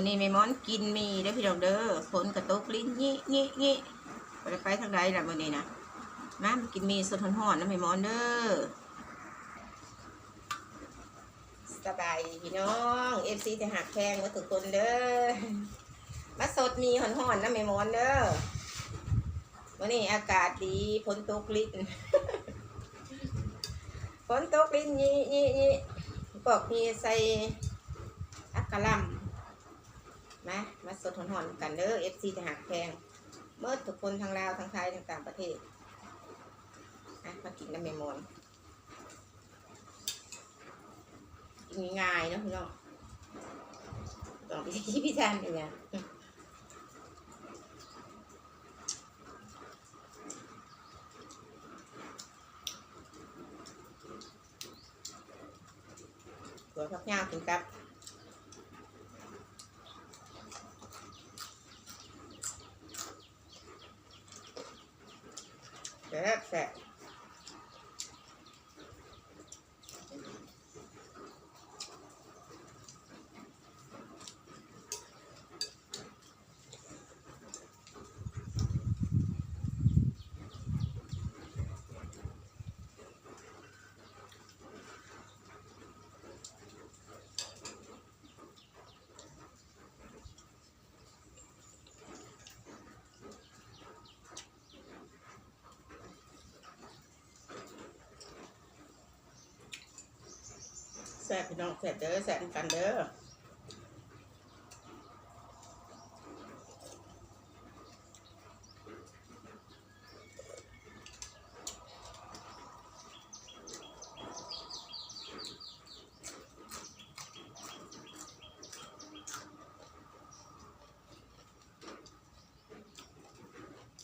ันนี้แม่มอนกินมีเด้อพี่น้องเด้อฝนกระตกลิ้นงี้งี้งี้ไปไปทางใดล่ะวันนี้นะมามกินมีสดห่อนๆนะแม่มอนเด้อสบายพี่น้องเอฟซีจะหักแพงว่าทุกคนเด้อมาสดมีห่อนๆนะแม่มอนเด้อวันนี้อากาศดีฝนตกลิ้นฝนตกลิ้นงี้งี้งี้บอกมีใส่อักกะลัม มามาสดหอนๆกันเด้อเอฟซีจะหักแพงเมื่อทุกคนทางลาวทางไทยทางต่างประเทศอะมากินน้ำเมมอนกินง่ายๆเนาะพี่น้องต้องไปที่พี่จานเลยนะตัวพักยาวกินกับ แซ่บแซ่บ ซ่บพี่น้องแซ่บเด้อแซ่บกันเด้อ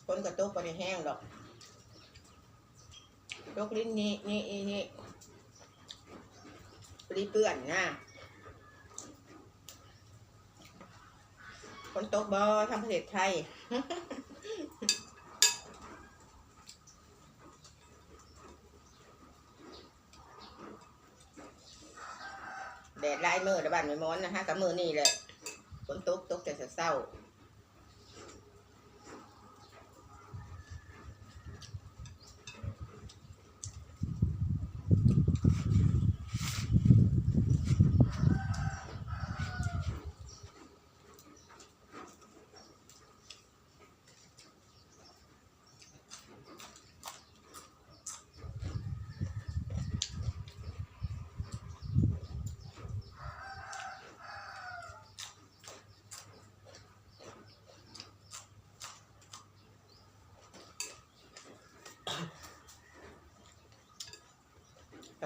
คนกระตุกไปในแห้งดอกยกลิ้นนี่นี่นี่นี่ ปรีเปื่อนนะคนตกบอทางประเทศไทยแดดลายมือระบาดไม่ม้อนนะฮะกับมือนี่แหละฝนตกตกแต่เศร้า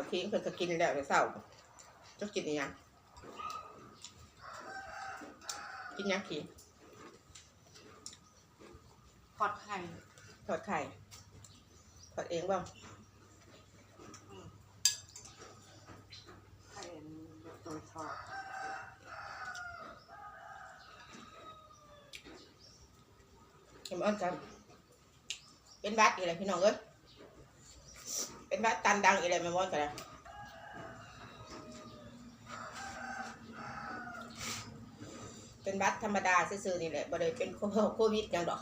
เขาทิ้งเพิ่นก็กินแล้วแต่เศร้าจะกินอีหยังกินหยังขี้ทอดไข่ทอดไข่ทอดเองบ้างไข่แบบตัวทอดเห็นอ้อนกันเป็นบัดอีอะไรพี่น้องเอ้ย เป็นบัตันดังอีอะไรไม่ม้อนกันนะเป็นบัดธรรมดาซื่อๆนี่แหละบ่ได้เป็นโควิดยังดอก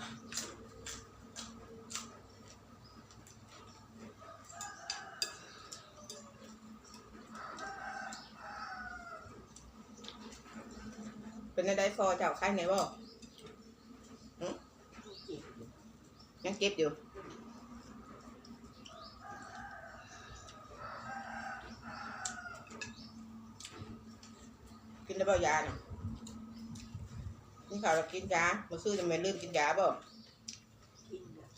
เป็นอะไรฟอเจ้าไข่ไหนบ่ยังเก็บอยู่ กินได้เปล่ายาน่ะกินข้าวแล้วกินยาเมื่อคืนยังไม่ลืมกินยาบ่กินแบบ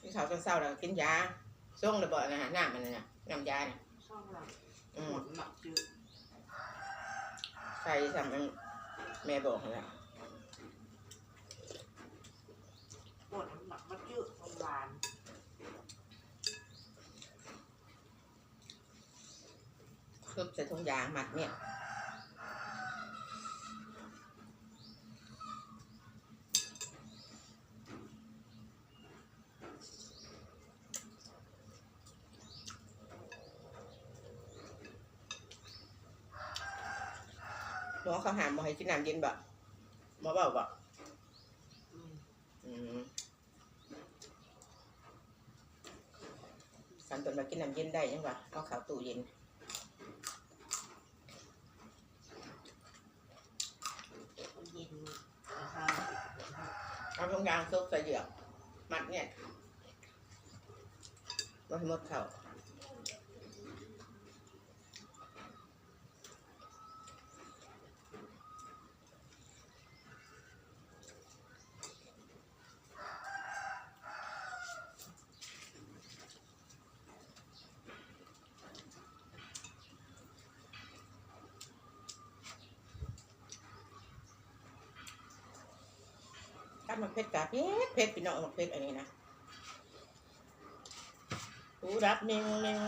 กินข้าวตอนเช้าแล้วกินยาส่งระเบิดนะฮะน้ำมันน่ะนะน้ำยาเนี่ยช่องเราอืหมมดหมักจืดใส่ทำให้แม่บอกให้ละหมดหมักมะจืดหวาน คืบใส่ถุงยางหมักเนี่ยน้องเขาหามมาให้กินน้ำเย็นบ่หมาเบาบ่อืมอืมสันตนมากินน้ำเย็นได้ยังวะเอาข้าวตู้เย็นมันเย็นนะคะ เอาตรงกลางซุกใส่เหยือกมัดเนี่ยว่าให้หมดเข่า มันเผ็ดกะเผ็ดเผ็ดพี่น้องมันเผ็ดอันนี้นะหูรับหนึ่งหนึ่ง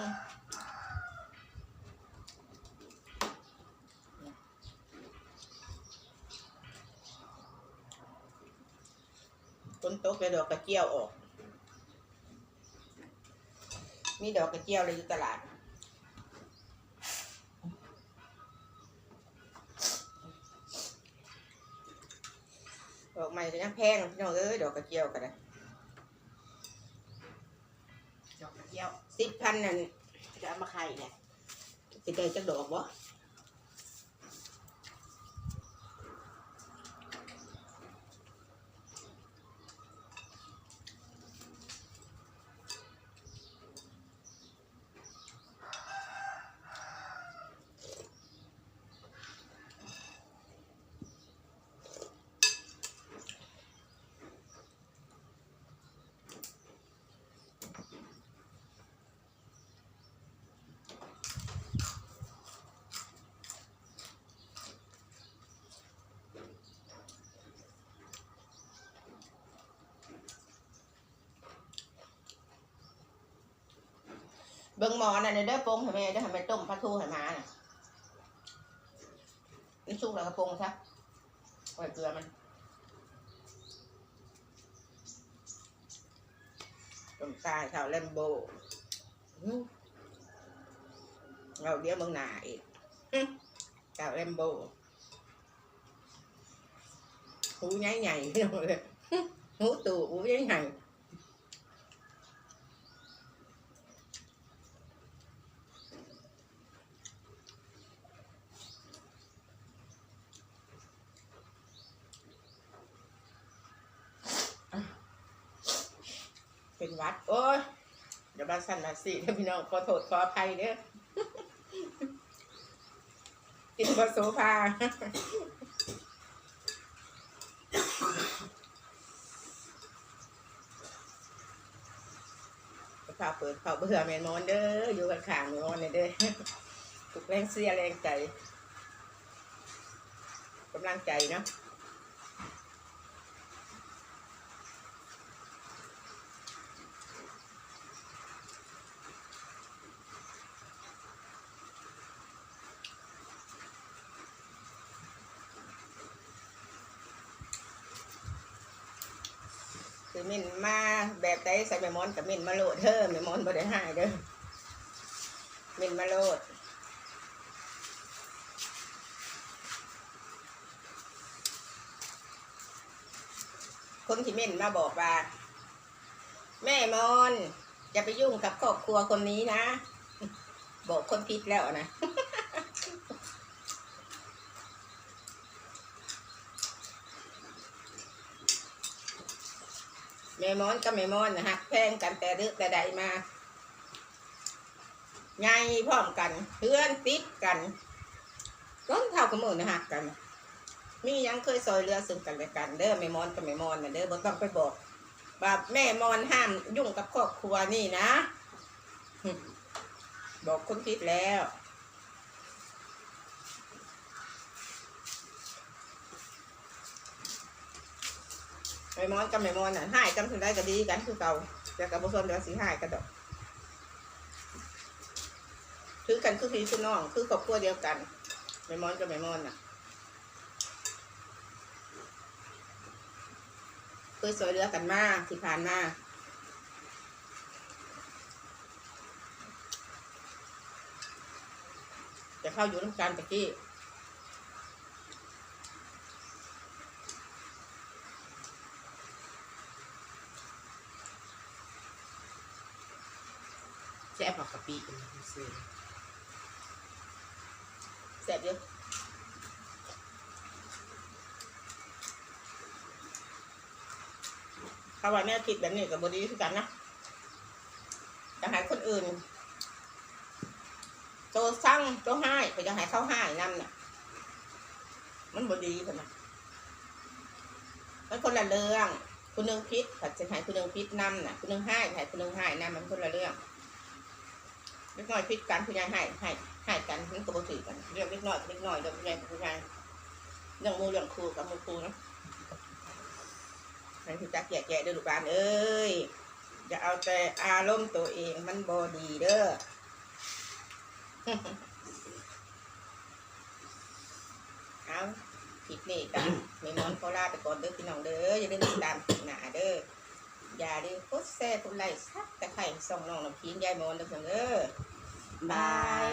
ต้นโต๊ะไปดอกกระเจียวออก มีดอกกระเจียวเลยอยู่ตลาด ดอกไม้ก็ยังแพงพี่น้องเอ้ยดอกกระเจียวกันนะดอกกระเจียวสิบพันนั่นจะเอามาไข่เนี่ยสิได้จักดอกบ่ เบิ่งหมอน่ะเด้อปรุงให้แม่เด้อให้แม่ต้มปลาทูให้มาน่ะนี่สุกแล้วก็ปรุงซะไว้เกลือมันต้มตายข้าวแลมโบเราเดี๋ยวมึงหนาอีกข้าวแลมโบหูใหญ่ใหญ่เลยหูตู่หูใหญ่ใหญ่ เป็นวัด โอ้ยเดี๋ยวบ้าสั้นมาสิเด้อพี่น้องขอโทษขออภัยเด้อกินบะโซฟาข้าเปิดข้าเบื่อแมนมอนเด้ออยู่กันข้างแมนอนเลยเด้อทุกแรงเสียแรงใจกำลังใจเนาะ คือมินมาแบบใดใส่แม่มอนกับมินมาโลดเด้อแม่มอนบ่ได้หายเด้อมินมาโลดคนที่มินมาบอกว่า แม่มอนอย่าไปยุ่งกับครอบครัวคนนี้นะ บอกคนผิดแล้วนะ ม่มอนกับแม่มอนนะฮักแพงกันแต่เลือกแต่ใดมาไงพร้อมกัน เพื่อนติดกันต้นเท่ากับมือนะฮักกัน มียังเคยซอยเรือซึ่งกันและกันเด้อแม่มอนกับแม่มอนนะเด้อบ่ต้องไปบอกว่าแม่มอนห้ามยุ่งกับครอบครัวนี่นะ บอกคนผิดแล้ว ม่มอนกับแม่มอนน่ะหายกันถึงได้ก็ดีกันคือเก่าแต่กับบุษนเดี๋ยวสิหายกันดอกคือกันคือพี่คือน้องคือครอบครัวเดียวกันแม่มอนกับแม่มอนน่ะเคยสวยเหลือกันมากที่ผ่านมาแต่เข้าอยู่น้ำกันตะกี้ สี่แซ่บเยอะถ้าว่าแม่คิดแบบนี้กับบดีคือกันนะจะให้คนอื่น โจสั่งโจให้ไปจะให้เขาให้นำน่ะ มันบดีคนน่ะมันคนละเรื่องคุณนึงพิษผัดจะให้คุณนึงพิษนำน่ะคุณนึงให้ให้คุณนึงให้นำมันคนละเรื่อง เล็กน้อยพิษกันคุณยายให้ให้ให้กันมันก็บ่ถือกันเรื่องเล็กน้อยเล็กน้อยเรื่องคุณยายกับคุณยายเรื่องมูเรื่องครูกับมูครูนะให้คุณจักแยกแยะเด้อลูกบ้านเอ้ยอย่าเอาแต่อารมณ์ตัวเองมันบอดีเด้อเอาคลิปนี้กันไม่มอนโคราไปก่อนเด้อพี่น้องเด้ออย่าลืมติดตามคลิปหน้าเด้อ อย่าลืมกดแชร์กดไลค์ซับแต่ไข่ส่องน้องน้ำพิงยายมอนเด้อเพื่อนเด้อบาย